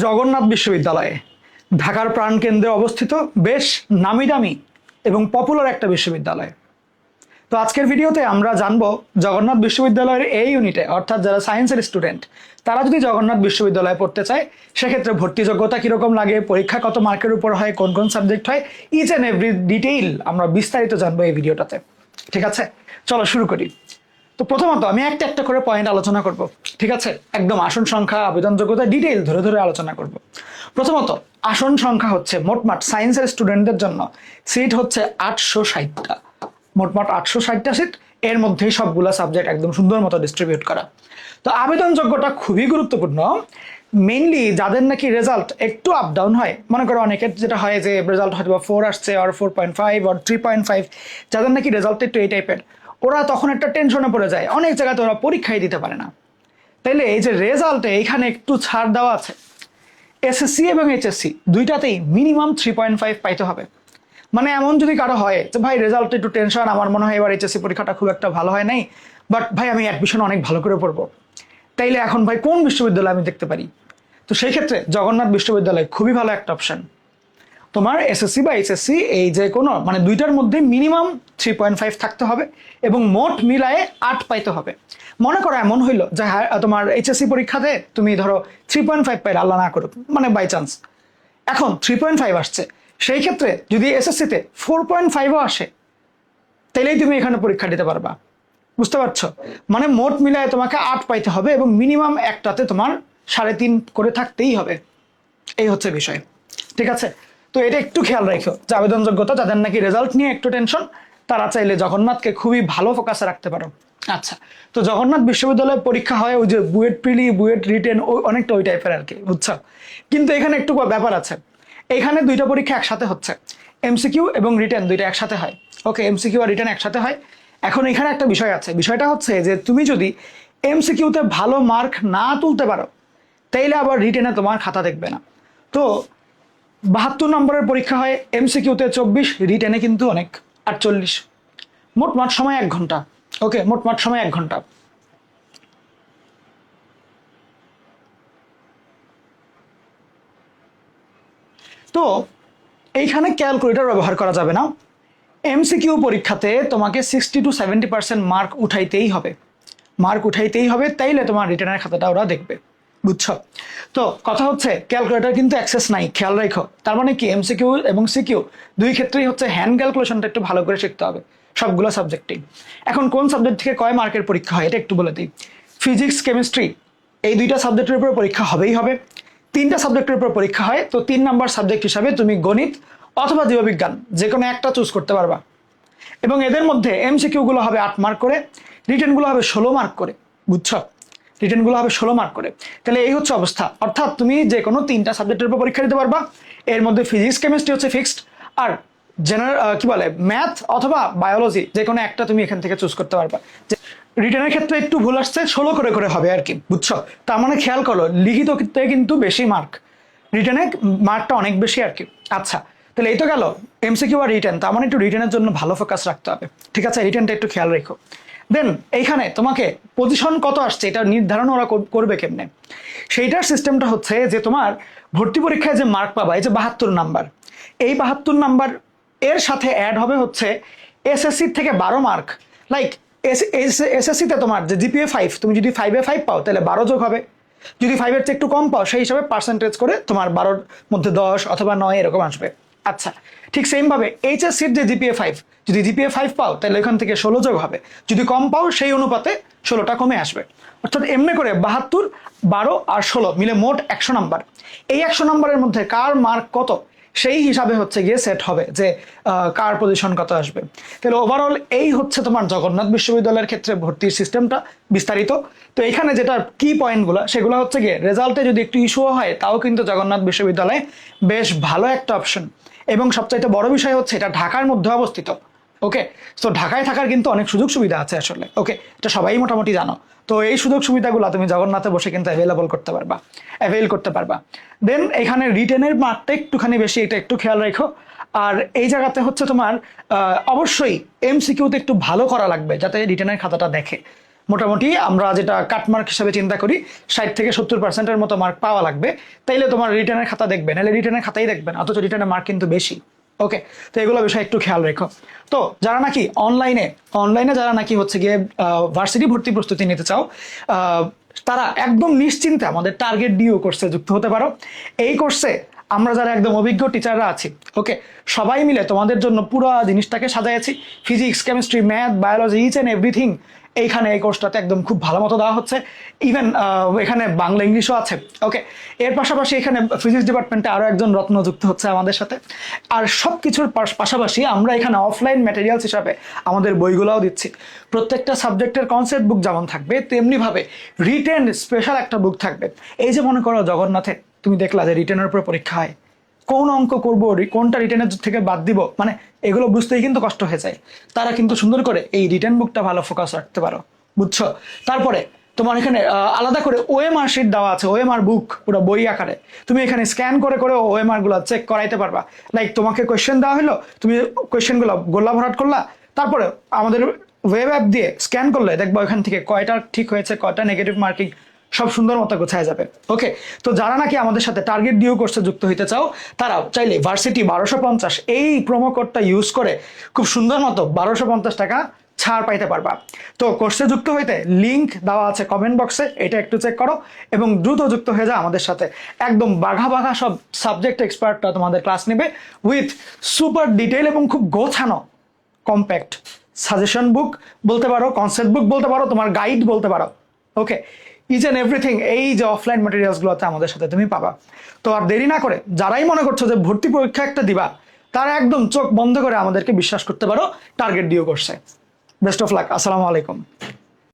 জগন্নাথ বিশ্ববিদ্যালয়ে। ঢাকার প্রাণকেন্দ্রে অবস্থিত বেশ নামি দামি এবং পপুলার একটা বিশ্ববিদ্যালয়। তো আজকের ভিডিওতে আমরা জানব জগন্নাথ বিশ্ববিদ্যালয়ের এই ইউনিটে অর্থাৎ যারা সায়েন্সের স্টুডেন্ট তারা যদি জগন্নাথ বিশ্ববিদ্যালয়ে পড়তে চায়, সেক্ষেত্রে ভর্তি যোগ্যতা কীরকম লাগে, পরীক্ষা কত মার্কের উপর হয়, কোন কোন সাবজেক্ট হয় ইচ অ্যান্ড এভরি ডিটেইল আমরা বিস্তারিত জানব এই ভিডিওটাতে। ঠিক আছে? চলো শুরু করি। তো প্রথমত আমি একটা একটা করে পয়েন্ট আলোচনা করব, ঠিক আছে? একদম আসন সংখ্যা, আবেদন যোগ্যতা ডিটেইল ধরে ধরে আলোচনা করব। প্রথমত, আসন সংখ্যা হচ্ছে মোটমাট সায়েন্সের স্টুডেন্টদের জন্য সিট হচ্ছে আটশো ষাটটা। মোটমাট আটশো ষাটটা সিট এর মধ্যেই সবগুলো সাবজেক্ট একদম সুন্দর মতো ডিস্ট্রিবিউট করা। তো আবেদন যোগ্যটা খুবই গুরুত্বপূর্ণ। মেইনলি যাদের নাকি রেজাল্ট একটু আপ ডাউন হয়, মনে করো অনেকের যেটা হয় যে রেজাল্ট হয়তো বা ফোর আসছে আর ফোর পয়েন্ট ফাইভ আর থ্রি পয়েন্ট ফাইভ যাদের নাকি রেজাল্ট একটু এই টাইপের ওরা তখন একটা টেনশনে পড়ে যায়। অনেক জায়গাতে ওরা পরীক্ষাই দিতে পারে না। তাইলে এই যে রেজাল্টে এখানে একটু ছাড় দেওয়া আছে। এসএসসি এবং এইচএসসি দুইটাতেই মিনিমাম থ্রি পয়েন্ট ফাইভ পাইতে হবে। মানে এমন যদি কারও হয় যে, ভাই রেজাল্ট একটু টেনশন আমার মনে হয় এবার এইচএসসি পরীক্ষাটা খুব একটা ভালো হয় নাই বাট ভাই, আমি অ্যাডমিশন অনেক ভালো করে পড়ব। তাইলে এখন ভাই কোন বিশ্ববিদ্যালয় আমি দেখতে পারি? তো সেই ক্ষেত্রে জগন্নাথ বিশ্ববিদ্যালয় খুবই ভালো একটা অপশন তোমার এসএসসি বা এইচএসসি এই যে কোনো মানে দুইটার মধ্যে মিনিমাম থ্রি পয়েন্ট ফাইভ থাকতে হবে এবং মোট মিলায়ে আট পাইতে হবে। মনে করো এমন হইল যে হ্যাঁ, তোমার এইচএসসি পরীক্ষাতে তুমি ধরো থ্রি পয়েন্ট ফাইভ পাই আল্লাহ না করুক মানে বাই চান্স এখন থ্রি পয়েন্ট ফাইভ আসছে সেই ক্ষেত্রে যদি এসএসসিতে ফোর পয়েন্ট ফাইভও আসে তাহলেই তুমি এখানে পরীক্ষা দিতে পারবা। বুঝতে পারছ? মানে মোট মিলায় তোমাকে আট পাইতে হবে এবং মিনিমাম একটাতে তোমার সাড়ে তিন করে থাকতেই হবে। এই হচ্ছে বিষয়। ঠিক আছে? তো এটা একটু খেয়াল রাখো যে আবেদন যোগ্যতা যাদের নাকি রেজাল্ট নিয়ে একটু টেনশন তারা চাইলে জগন্নাথকে খুবই ভালো ফোকাসে রাখতে পারো। আচ্ছা। তো জগন্নাথ বিশ্ববিদ্যালয়ে পরীক্ষা হয় ওই যে বুয়েট প্রিলি বুয়েট রিটেন ওই অনেকটা ওই টাইপের আর কি বুঝছ? কিন্তু এখানে একটু ব্যাপার আছে। এখানে দুইটা পরীক্ষা একসাথে হচ্ছে এমসিকিউ এবং রিটেন দুইটা একসাথে হয়। ওকে এমসিকিউ আর রিটেন একসাথে হয়। এখন এখানে একটা বিষয় আছে বিষয়টা হচ্ছে যে তুমি যদি এমসিকিউতে ভালো মার্ক না তুলতে পারো তাইলে আবার রিটেনে তোমার খাতা দেখবে না। তো বাহাত্তর নম্বরের পরীক্ষা হয় এমসিকিউতে চব্বিশ রিটেনে কিন্তু অনেক, আটচল্লিশ। মোট মাঠ সময় এক ঘণ্টা। ওকে, মোট মাঠ সময় এক ঘণ্টা। তো, এইখানে ক্যালকুলেটর ব্যবহার করা যাবে না। এমসিকিউ পরীক্ষাতে তোমাকে sixty two seventy percent mark উঠাইতেই হবে। মার্ক উঠাইতেই হবে, তাইলে তোমার রিটার্নের খাতাটা ওরা দেখবে। বুঝছ? তো কথা হচ্ছে ক্যালকুলেটার কিন্তু অ্যাক্সেস নাই, খেয়াল রাখো। তার মানে কি? এমসিকিউ এবং সিকিউ দুই ক্ষেত্রেই হচ্ছে হ্যান্ড ক্যালকুলেশনটা একটু ভালো করে শিখতে হবে, সবগুলো সাবজেক্টেই এখন কোন সাবজেক্ট থেকে কয় মার্কের পরীক্ষা হয়, এটা একটু বলে দিই। ফিজিক্স কেমিস্ট্রি এই দুইটা সাবজেক্টের উপর পরীক্ষা হবেই হবে। তিনটা সাবজেক্টের উপর পরীক্ষা হয়, তো তিন নাম্বার সাবজেক্ট হিসাবে তুমি গণিত অথবা জীববিজ্ঞান যে কোনো একটা চুজ করতে পারবা। এবং এদের মধ্যে এমসিকিউগুলো হবে আট মার্ক করে রিটার্নগুলো হবে ষোলো মার্ক করে, বুঝছ? রিটেনগুলো হবে ষোলো মার্ক করে। তাহলে এই হচ্ছে অবস্থা। অর্থাৎ তুমি যে কোনো তিনটা সাবজেক্টের উপর পরীক্ষা দিতে পারবা। এর মধ্যে ফিজিক্স কেমিস্ট্রি হচ্ছে ফিক্সড আর জেনারেল কি বলে ম্যাথ অথবা বায়োলজি যে কোনো একটা তুমি এখান থেকে চুজ করতে পারবা। যে রিটেনের ক্ষেত্রে একটু ভুল আসছে, ষোলো করে করে হবে আর কি, বুঝছ? তার মানে খেয়াল করো লিখিত ক্ষেত্রে কিন্তু বেশি মার্ক রিটেনে মার্কটা অনেক বেশি আর কি। আচ্ছা তাহলে এই তো গেল। এমসিকিউ আর রিটার্ন তার মানে একটু রিটেনের জন্য ভালো ফোকাস রাখতে হবে। ঠিক আছে রিটেনটা একটু খেয়াল রেখো। দেন এইখানে তোমাকে পজিশন কত আসছে এটা নির্ধারণ ওরা করবে কেমনে? সেইটার সিস্টেমটা হচ্ছে যে তোমার ভর্তি পরীক্ষায় যে মার্ক পাবা, এই যে বাহাত্তর নাম্বার এই বাহাত্তর নাম্বার এর সাথে অ্যাড হবে হচ্ছে এসএসসি থেকে বারো মার্ক লাইক এসএসসিতে তোমার যে জিপিএ ফাইভ তুমি যদি ফাইভে ফাইভ পাও, তাহলে বারো যোগ হবে। যদি ফাইভের চেয়ে একটু কম পাও, সেই হিসাবে পার্সেন্টেজ করে তোমার বারোর মধ্যে দশ অথবা নয় এরকম আসবে। আচ্ছা ঠিক সেমভাবে এইচএসসির যে জিপিএ ফাইভ যদি জিপিএ ফাইভ পাও, তাহলে এখান থেকে ষোলো যোগ হবে। যদি কম পাও, সেই অনুপাতে ষোলোটা কমে আসবে। অর্থাৎ এমনি করে বাহাত্তর, বারো আর ষোলো মিলে মোট একশো নাম্বার। এই একশো নাম্বারের মধ্যে কার মার্ক কত? সেই হিসাবে হচ্ছে গিয়ে সেট হবে যে কার পজিশন কত আসবে। তাহলে ওভারঅল এই হচ্ছে তোমার জগন্নাথ বিশ্ববিদ্যালয়ের ক্ষেত্রে ভর্তির সিস্টেমটা বিস্তারিত। তো এখানে যেটা কি পয়েন্টগুলো সেগুলো হচ্ছে গিয়ে রেজাল্টে যদি একটু ইস্যু হয়, তাও কিন্তু জগন্নাথ বিশ্ববিদ্যালয়ে বেশ ভালো একটা অপশন এবং সবচাইতে বড় বিষয় হচ্ছে এটা ঢাকার মধ্যে অবস্থিত। ওকে? তো ঢাকায় থাকার কিন্তু অনেক সুযোগ সুবিধা আছে আসলে। ওকে? এটা সবাই মোটামুটি জানো। তো এই সুযোগ সুবিধাগুলো তুমি জগন্নাথে বসে কিন্তু অ্যাভেলেবল করতে পারবা। অ্যাভেল করতে পারবা। দেন এখানে রিটেনের মার্কটা একটুখানি বেশি, এটা একটু খেয়াল রেখো। আর এই জায়গাতে হচ্ছে তোমার অবশ্যই এমসিকিউতে একটু ভালো করা লাগবে, যাতে রিটেনের খাতাটা দেখে। মোটামুটি আমরা যেটা কাটমার্ক হিসাবে চিন্তা করি, ষাট থেকে সত্তর পার্সেন্টের মতো মার্ক পাওয়া লাগবে। তাইলে তোমার রিটার্নের খাতা দেখবে, নাহলে রিটার্নের খাতাই দেখবেন অথচ রিটার্নের মার্ক কিন্তু বেশি। ওকে তো এগুলো বিষয়ে একটু খেয়াল রেখো। তো যারা নাকি অনলাইনে অনলাইনে যারা নাকি হচ্ছে গিয়ে ভার্সিটি ভর্তি প্রস্তুতি নিতে চাও তারা একদম নিশ্চিন্তে আমাদের টার্গেট ডিও কোর্সে যুক্ত হতে পারো। এই কোর্সে আমরা যারা একদম অভিজ্ঞ টিচাররা আছি ওকে সবাই মিলে তোমাদের জন্য পুরো জিনিসটাকে সাজাইছি physics chemistry math biology each and everything এইখানে এই কোর্সটাতে একদম খুব ভালো মতো দেওয়া হচ্ছে। ইভেন এখানে বাংলা, ইংলিশও আছে। ওকে এর পাশাপাশি এখানে ফিজিক্স ডিপার্টমেন্টে আরও একজন রত্ন যুক্ত হচ্ছে আমাদের সাথে। আর সব কিছুর পাশ- পাশাপাশি আমরা এখানে অফলাইন ম্যাটেরিয়ালস হিসাবে আমাদের বইগুলোও দিচ্ছি। প্রত্যেকটা সাবজেক্টের কনসেপ্ট বুক যেমন থাকবে, তেমনিভাবে রিটেন স্পেশাল একটা বুক থাকবে। এই যে মনে করো জগন্নাথে, তুমি দেখলা যে রিটেনের উপরে পরীক্ষা হয়। কোন অঙ্ক করব কোনটা রিটার্নের থেকে বাদ দিব? মানে এগুলো বুঝতেই কিন্তু কষ্ট হয়ে যায়। তারা কিন্তু সুন্দর করে এই রিটেন বুকটা ভালো ফোকাস রাখতে পারো, বুঝছ? তারপরে তোমার এখানে আলাদা করে ওএমআর শিট দেওয়া আছে ওএমআর বুক পুরো বই আকারে। তুমি এখানে স্ক্যান করে করে ওএমআরগুলো চেক করাইতে পারবা। লাইক তোমাকে কোয়েশ্চেন দেওয়া হলো তুমি কোয়েশ্চেনগুলো গোল্লা ভরাট করলা, তারপরে আমাদের ওয়েব অ্যাপ দিয়ে স্ক্যান করলে দেখব এখান থেকে কয়টা ঠিক হয়েছে, কয়টা নেগেটিভ মার্কিং সব সুন্দর মতো গোছায় যাবে। ওকে তো যারা নাকি আমাদের সাথে টার্গেট ডিও কোর্সে যুক্ত হইতে চাও তারা চাইলে ভার্সিটি বারোশো পঞ্চাশ এই প্রোমো কোডটা ইউজ করে খুব সুন্দর মতো বারোশো পঞ্চাশ টাকা ছাড় পাইতে পারবা। তো কোর্সে যুক্ত হইতে লিংক দেওয়া আছে কমেন্ট বক্সে এটা একটু চেক করো এবং দ্রুত যুক্ত হয়ে যাও আমাদের সাথে। একদম বাঘা বাঘা সব সাবজেক্ট এক্সপার্টরা তোমাদের ক্লাস নেবে উইথ সুপার ডিটেল এবং খুব গোছানো কম্প্যাক্ট সাজেশন বুক বলতে পারো কনসেপ্ট বুক বলতে পারো, তোমার গাইড বলতে পারো। ওকে ইচ অ্যান্ড এভরিথিং এই যে অফলাইন ম্যাটেরিয়ালসগুলোতে আমাদের সাথে তুমি পাবা। তো আর দেরি না করে যারাই মনে করছ যে ভর্তি পরীক্ষা একটা দিবা, তারা একদম চোখ বন্ধ করে আমাদেরকে বিশ্বাস করতে পারো টার্গেট দিয়েও করছে। বেস্ট অফ লাক আসসালামু আলাইকুম।